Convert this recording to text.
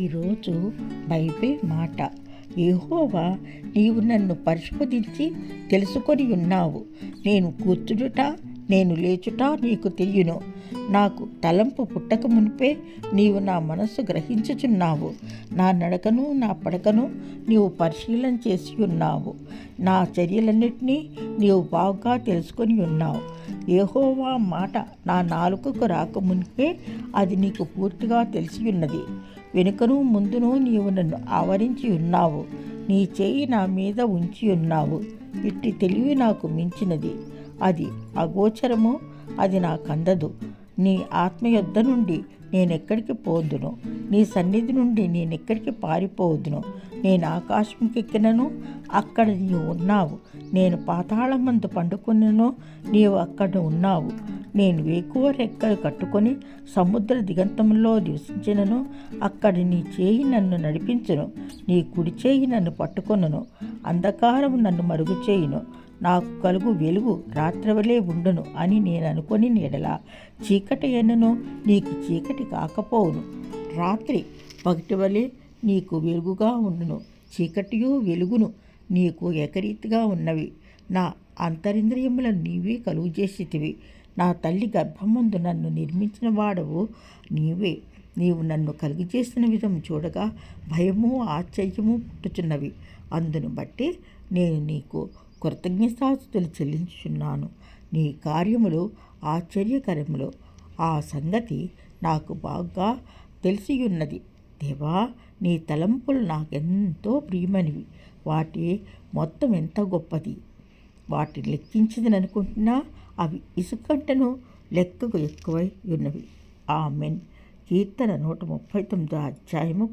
ఈరోజు బైబిల్ మాట. ఏహోవా నీవు నన్ను పరిశోధించి తెలుసుకొని ఉన్నావు. నేను కూర్చుడుట నేను లేచుట నీకు తెలియను. నాకు తలంపు పుట్టక మునిపే నీవు నా మనస్సు గ్రహించుచున్నావు. నా నడకను నా పడకను నీవు పరిశీలన చేసి ఉన్నావు. నా చర్యలన్నిటినీ నీవు బాగా తెలుసుకొని ఉన్నావు. ఏహోవా మాట నా నాలుకకు రాకమునిపే అది నీకు పూర్తిగా తెలిసి ఉన్నది వెనుకను ముందును నీవు నన్ను ఆవరించి ఉన్నావు. నీ చేయి నా మీద ఉంచి ఉన్నావు. ఇట్టి తెలివి నాకు మించినది. అది అగోచరము అది నాకందదు నీ ఆత్మ నుండి నేనెక్కడికి పోదును నీ సన్నిధి నుండి నేనెక్కడికి పారిపోదును నేను ఆకాశంకెక్కినను అక్కడ నీవు ఉన్నావు. నేను పాతాళమందు పండుకున్నను నీవు అక్కడ ఉన్నావు. నేను వేకువ రెక్కలు కట్టుకొని సముద్ర దిగంతంలో నివసించినను అక్కడ నీ చేయి నన్ను నడిపించును నీ కుడి చేయి నన్ను పట్టుకొనను అంధకారం నన్ను మరుగు చేయును. నాకు కలుగు వెలుగు రాత్రవలే ఉండును అని నేను అనుకొని నీడలా చీకటి ఎన్నను నీకు చీకటి కాకపోవును. రాత్రి పగటి వలె నీకు వెలుగుగా ఉండును చీకటియు వెలుగును నీకు ఏకరీతిగా ఉన్నవి. నా అంతరింద్రియములను నీవే కలుగు చేసేటివి నా తల్లి గర్భమందు నన్ను నిర్మించిన వాడవు నీవే. నీవు నన్ను కలుగు చేసిన విధం చూడగా భయము ఆశ్చర్యము పుట్టుచున్నవి. అందును బట్టి నేను నీకు కృతజ్ఞతాస్తులు చెల్లించుచున్నాను. నీ కార్యములు ఆశ్చర్యకరములు. ఆ సంగతి నాకు బాగా తెలిసియున్నది. దేవా నీ తలంపులు నాకెంతో ప్రియమైనవి. వాటి మొత్తం ఎంత గొప్పది. వాటి లెక్కించింది అనుకుంటున్నా అవి ఇసుకంటను లెక్కకు ఎక్కువై ఉన్నవి. ఆమెన్. కీర్తన నూట ముప్పై తొమ్మిదో అధ్యాయము